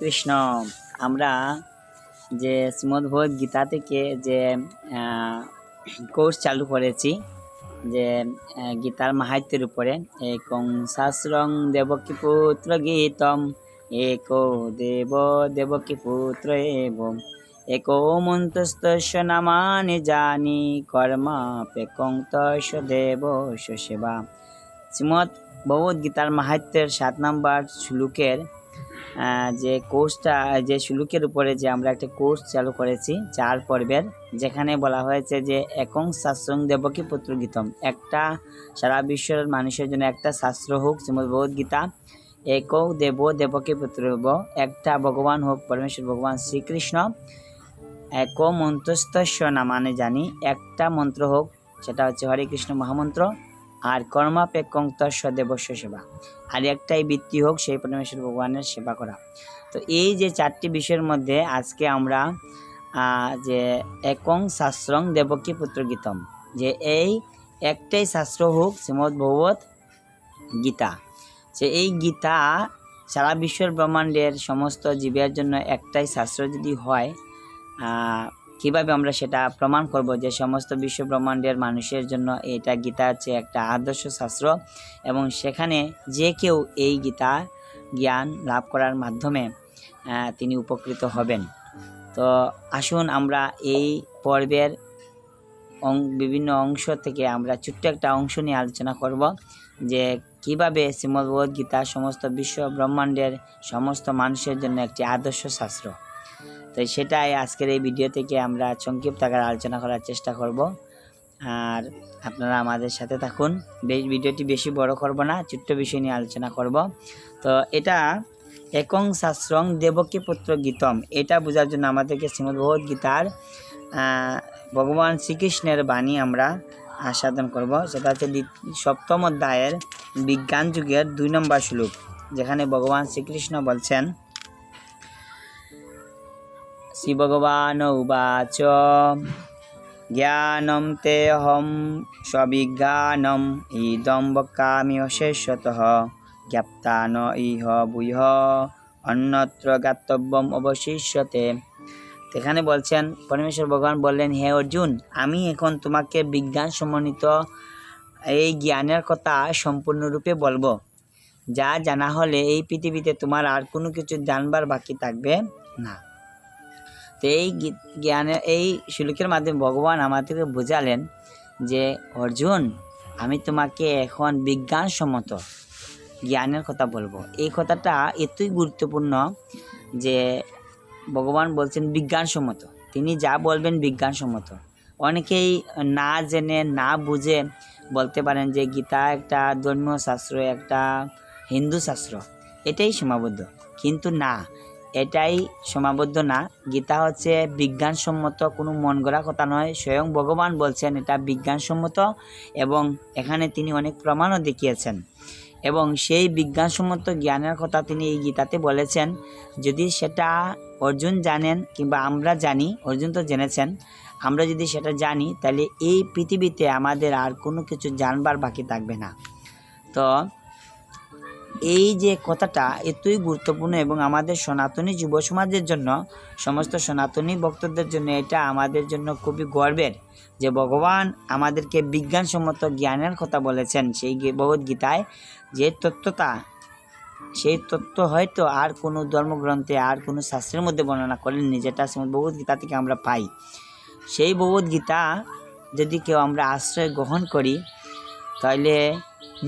কৃষ্ণ। আমরা যে শ্রীমদ্ ভগবদ গীতা থেকে যে কোর্স চালু করেছি, যে গীতার মাহাত্যের উপরে, একং শাস্ত্রং দেবকী পুত্র গীতম, এক দেব দেবকী পুত্র এবং এক মন্তস্তস্য নামানি জানি কর্মাপেকং তস্য দেব সেবা। শ্রীমৎ ভগবদ গীতার মাহাত্যের সাত নম্বর শ্লোকের যে কোর্সটা যে শুলুকের উপরে যে আমরা একটা কোর্স চালু করেছি, চার পর্বের, যেখানে বলা হয়েছে যে একং শাস্ত্রং দেবকী পুত্র গীতম। একটা সারা বিশ্বের মানুষের জন্য একটা শাস্ত্র হোক, শ্রীমদ গীতা, এক দেব দেবকী পুত্র হব একটা ভগবান হোক, পরমেশ্বর ভগবান শ্রীকৃষ্ণ এক মন্ত্রস্তস্য নামানে জানি, একটা মন্ত্র হোক, সেটা হচ্ছে হরে কৃষ্ণ মহামন্ত্র আর কর্মাপেক্ষং তস্য দেবস্য সেবা। আর একটাই বৃত্তি হোক, সেই পরমেশ্বর ভগবানের সেবা করা। তো এই যে চারটি বিষয়ের মধ্যে আজকে আমরা যে একং শাস্ত্রং দেবকী পুত্র গীতম। যে এই একটাই শাস্ত্র হোক, শ্রীমদ ভগবত গীতা। যে এই গীতা সারা বিশ্বের ব্রহ্মাণ্ডের সমস্ত জীবের জন্য একটাই শাস্ত্র যদি হয় কীভাবে আমরা সেটা প্রমাণ করব যে সমস্ত বিশ্ব ব্রহ্মাণ্ডের মানুষের জন্য এটা গীতা হচ্ছে একটা আদর্শ শাস্ত্র এবং সেখানে যে কেউ এই গীতা জ্ঞান লাভ করার মাধ্যমে তিনি উপকৃত হবেন। তো আসুন আমরা এই পর্বের বিভিন্ন অংশ থেকে আমরা ছোট্ট একটা অংশ নিয়ে আলোচনা করব যে কীভাবে শ্রীমদ্ ভগবদ গীতা সমস্ত বিশ্ব ব্রহ্মাণ্ডের সমস্ত মানুষের জন্য একটি আদর্শ শাস্ত্র। তো সেটাই আজকের এই ভিডিও থেকে আমরা সংক্ষিপ্ত আকারে আলোচনা করার চেষ্টা করব। আর আপনারা আমাদের সাথে থাকুন। ভিডিওটি বেশি বড় করব না, ছোট্ট বিষয় নিয়ে আলোচনা করব। তো এটা একং শাস্ত্রং দেবকী পুত্র গীতম। এটা বোঝার জন্য আমাদেরকে শ্রীমদ্ ভগবদ গীতার ভগবান শ্রীকৃষ্ণের বাণী আমরা আস্বাদন করব। সেটা হচ্ছে সপ্তম অধ্যায়ের বিজ্ঞান যুগের দুই নম্বর শ্লোক, যেখানে ভগবান শ্রীকৃষ্ণ বলছেন শ্রী ভগবান উবাচ জ্ঞানম তে হম স্ববিজ্ঞানম ইদম বকামি অশেষত। জ্ঞাপ্তান ইহ বুহ অন্যত্র জ্ঞাতব্যম অবশিষ্যতে। এখানে বলছেন, পরমেশ্বর ভগবান বললেন, হে অর্জুন, আমি এখন তোমাকে বিজ্ঞান সমন্বিত এই জ্ঞানের কথা সম্পূর্ণরূপে বলব। যা জানা হলে এই পৃথিবীতে তোমার আর কোনো কিছু জানবার বাকি থাকবে না। তো এই জ্ঞানের এই শ্লোকের মাধ্যমে ভগবান আমাদেরকে বোঝালেন যে, অর্জুন, আমি তোমাকে এখন বিজ্ঞানসম্মত জ্ঞানের কথা বলব। এই কথাটা এতই গুরুত্বপূর্ণ যে, ভগবান বলছেন বিজ্ঞানসম্মত। তিনি যা বলবেন বিজ্ঞানসম্মত। অনেকেই না জেনে, না বুঝে বলতে পারেন যে, গীতা একটা ধর্মীয় শাস্ত্র একটা হিন্দু শাস্ত্র এটাই সীমাবদ্ধ। কিন্তু না এটাই সীমাবদ্ধ না। গীতা হচ্ছে বিজ্ঞানসম্মত, কোনো মন গড়া কথা নয়। স্বয়ং ভগবান বলছেন, এটা বিজ্ঞানসম্মত এবং এখানে তিনি অনেক প্রমাণও দেখিয়েছেন। এবং সেই বিজ্ঞানসম্মত জ্ঞানের কথা তিনি এই গীতাতে বলেছেন, যদি সেটা অর্জুন জানেন কিংবা আমরা জানি, অর্জুন তো জেনেছেন, আমরা যদি সেটা জানি, তাহলে এই পৃথিবীতে আমাদের আর কোনো কিছু জানবার বাকি থাকবে না। তো এই যে কথাটা এতই গুরুত্বপূর্ণ এবং আমাদের সনাতনী যুব সমাজের জন্য, সমস্ত সনাতনী ভক্তদের জন্য এটা আমাদের জন্য খুবই গর্বের যে ভগবান আমাদেরকে বিজ্ঞানসম্মত জ্ঞানের কথা বলেছেন সেই ভগবদ্গীতায় যে তত্ত্বটা সেই তত্ত্ব হয়তো আর কোনো ধর্মগ্রন্থে, আর কোনো শাস্ত্রের মধ্যে বর্ণনা করেননি যেটা ভগবদ্গীতা থেকে আমরা পাই। সেই ভগবদ্গীতা যদি কেউ আমরা আশ্রয় গ্রহণ করি তাহলে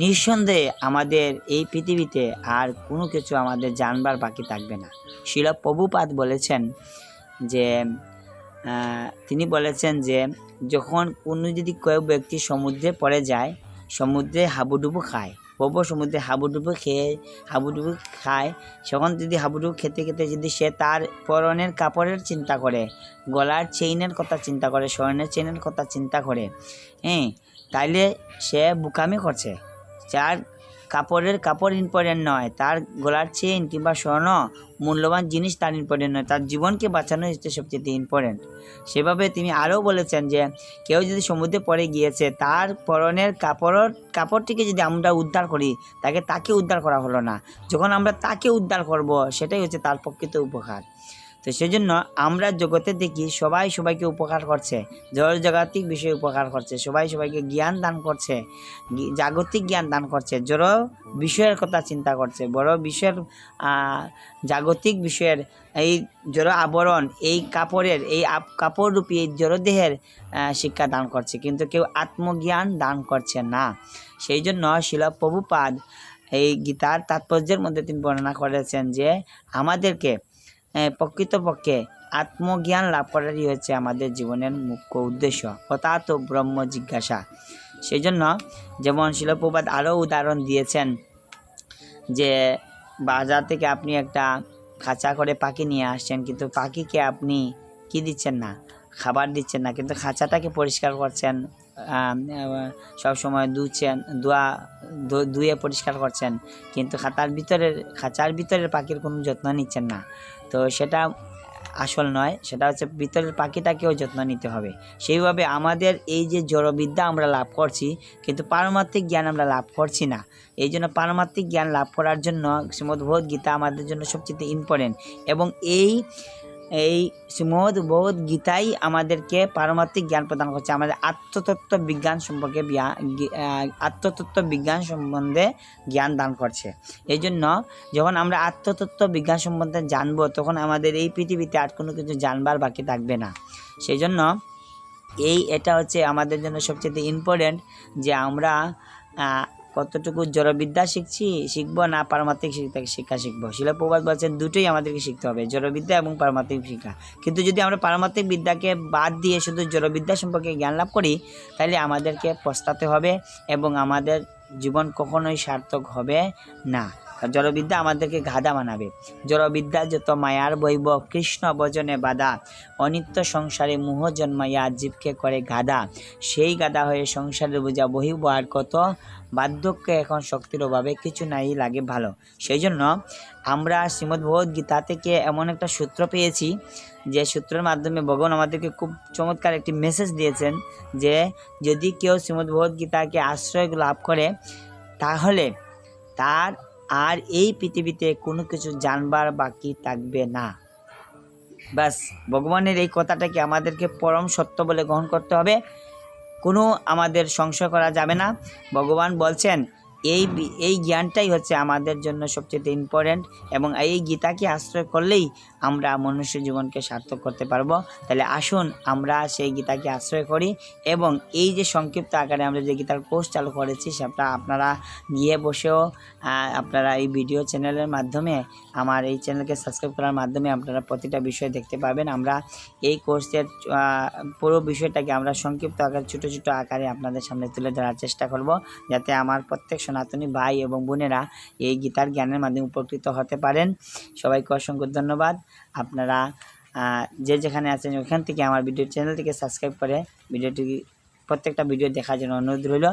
নিঃসন্দেহে আমাদের এই পৃথিবীতে আর কোনো কিছু আমাদের জানবার বাকি থাকবে না। শিল প্রভুপাত বলেছেন যে তিনি বলেছেন যে, যখন কোনো যদি কেউ ব্যক্তি সমুদ্রে পড়ে যায়, সমুদ্রে হাবুডুবু খায়, প্রভু সমুদ্রে হাবুডুবু খেয়ে, হাবুডুবু খায়, তখন যদি হাবুডুবু খেতে খেতে যদি সে তার পরনের কাপড়ের চিন্তা করে, গলার চেইনের কথা চিন্তা করে, স্বর্ণের চেইনের কথা চিন্তা করে হ্যাঁ তাইলে সে বুকামি করছে। যার কাপড়ের কাপড় ইম্পর্টেন্ট নয়, তার গলার চেইন কিংবা স্বর্ণ মূল্যবান জিনিস তার ইম্পর্টেন্ট নয়, তার জীবনকে বাঁচানো হচ্ছে সবচেয়ে ইম্পর্টেন্ট। সেভাবে তিনি আরও বলেছেন যে, কেউ যদি সমুদ্রে পড়ে গিয়েছে, তার পরনের কাপড়ের কাপড়টিকে যদি আমরা উদ্ধার করি, তাকে তাকে উদ্ধার করা হলো না। যখন আমরা তাকে উদ্ধার করব, সেটাই হচ্ছে তার প্রকৃত উপকার তো সেই জন্য আমরা জগতে দেখি সবাই সবাইকে উপকার করছে। জড় জাগতিক বিষয়ে উপকার করছে। সবাই সবাইকে জ্ঞান দান করছে। জাগতিক জ্ঞান দান করছে। জড় বিষয়ের কথা চিন্তা করছে। বড় বিষয়ের জাগতিক বিষয়ের এই জড় আবরণ, এই কাপড়ের, এই আপ- কাপড়রূপী এই জড়দেহের শিক্ষা দান করছে। কিন্তু কেউ আত্মজ্ঞান দান করছে না। সেই জন্য শিল প্রভুপাদ এই গীতার তাৎপর্যের মধ্যে তিনি বর্ণনা করেছেন যে আমাদেরকে প্রকৃতপক্ষে আত্মজ্ঞান লাভ করারই হচ্ছে আমাদের জীবনের মুখ্য উদ্দেশ্য। অর্থাৎ ব্রহ্ম জিজ্ঞাসা। সেই জন্য যেমন শিলপ্রপাত আরও উদাহরণ দিয়েছেন যে, বাজার থেকে আপনি একটা খাঁচা করে পাখি নিয়ে আসছেন, কিন্তু পাখিকে আপনি কি দিচ্ছেন না? খাবার দিচ্ছেন না, কিন্তু খাঁচাটাকে পরিষ্কার করছেন সব সময় ধুচ্ছেন ধোয়া পরিষ্কার করছেন। কিন্তু খাতার ভিতরের খাঁচার ভিতরের পাখির কোনো যত্ন নিচ্ছেন না। তো সেটা আসল নয়, সেটা হচ্ছে ভিতরের পাখিটাকেও যত্ন নিতে হবে। সেইভাবে আমাদের এই যে জড়বিদ্যা আমরা লাভ করছি, কিন্তু পারমাত্মিক জ্ঞান আমরা লাভ করছি না। এই জন্য পারমাত্মিক জ্ঞান লাভ করার জন্য শ্রীমদ্ গীতা আমাদের জন্য সবচেয়ে ইম্পর্টেন্ট এবং এই এই শ্রীমদ্ ভগবদ গীতাই আমাদেরকে পারমার্থিক জ্ঞান প্রদান করছে। আমাদের আত্মতত্ত্ব বিজ্ঞান সম্পর্কে আত্মতত্ত্ব বিজ্ঞান সম্বন্ধে জ্ঞান দান করছে। এই জন্য যখন আমরা আত্মতত্ত্ব বিজ্ঞান সম্বন্ধে জানব, তখন আমাদের এই পৃথিবীতে আর কোনো কিছু জানবার বাকি থাকবে না। সেই জন্য এই এটা হচ্ছে আমাদের জন্য সবচেয়ে ইম্পর্টেন্ট যে আমরা কতটুকু জড়বিদ্যা শিখছি, শিখব না পারমাত্মিক শিক্ষা শিখব। শিলপ্রবাদ বলছেন, দুটোই আমাদেরকে শিখতে হবে, জড়বিদ্যা এবং পারমাত্মিক শিক্ষা। কিন্তু যদি আমরা পারমাত্মিক বিদ্যাকে বাদ দিয়ে শুধু জড়বিদ্যা সম্পর্কে জ্ঞান লাভ করি, তাহলে আমাদেরকে পস্তাতে হবে এবং আমাদের জীবন কখনোই সার্থক হবে না। জড়বিদ্যা আমাদেরকে গাধা বানাবে। জড়বিদ্যা যত মায়ার বৈব কৃষ্ণ বচনে বাধা, অনিত্য সংসারে মোহ জন্মাইয়া জীবকে করে গাধা সেই গাধা হয়ে সংসারের বোঝা বহিব আর কত বার্ধক্য এখন শক্তির অভাবে কিছু নাই লাগে ভালো। সেই জন্য আমরা শ্রীমদ্ ভগবদ গীতা থেকে এমন একটা সূত্র পেয়েছি, যে সূত্রের মাধ্যমে ভগবান আমাদেরকে খুব চমৎকার একটি মেসেজ দিয়েছেন, যে যদি কেউ শ্রীমদ্ ভগবদ গীতাকে আশ্রয় লাভ করে, তাহলে তার আর এই পৃথিবীতে কোনো কিছু জানবার বাকি থাকবে না। ব্যাস, ভগবানের এই কথাটাকে আমাদেরকে পরম সত্য বলে গ্রহণ করতে হবে? কোনো আমাদের সংশয় করা যাবে না। ভগবান বলছেন এই এই জ্ঞানটাই হচ্ছে আমাদের জন্য সবচেয়ে ইম্পর্ট্যান্ট এবং এই গীতাকে আশ্রয় করলেই আমরা মনুষ্য জীবনকে সার্থক করতে পারব। তাহলে আসুন আমরা সেই গীতাকে আশ্রয় করি এবং এই যে সংক্ষিপ্ত আকারে আমরা যে গীতার কোর্স চালু করেছি সেটা আপনারা গিয়ে বসেও আপনারা এই ভিডিও চ্যানেলের মাধ্যমে, আমার এই চ্যানেলকে সাবস্ক্রাইব করার মাধ্যমে আপনারা প্রতিটা বিষয় দেখতে পাবেন। আমরা এই কোর্সের পুরো বিষয়টাকে আমরা সংক্ষিপ্ত আকারে, ছোটো ছোটো আকারে আপনাদের সামনে তুলে ধরার চেষ্টা করব, যাতে আমার প্রত্যেক সনাতনী ভাই এবং বোনেরা এই গীতার জ্ঞানের মাধ্যমে উপকৃত হতে পারেন। সবাইকে অসংখ্য ধন্যবাদ। আপনারা যে যেখানে আছেন ওখান থেকে আমার ভিডিও চ্যানেলটিকে সাবস্ক্রাইব করে ভিডিওটি, প্রত্যেকটা ভিডিও দেখার জন্য অনুরোধ রইল।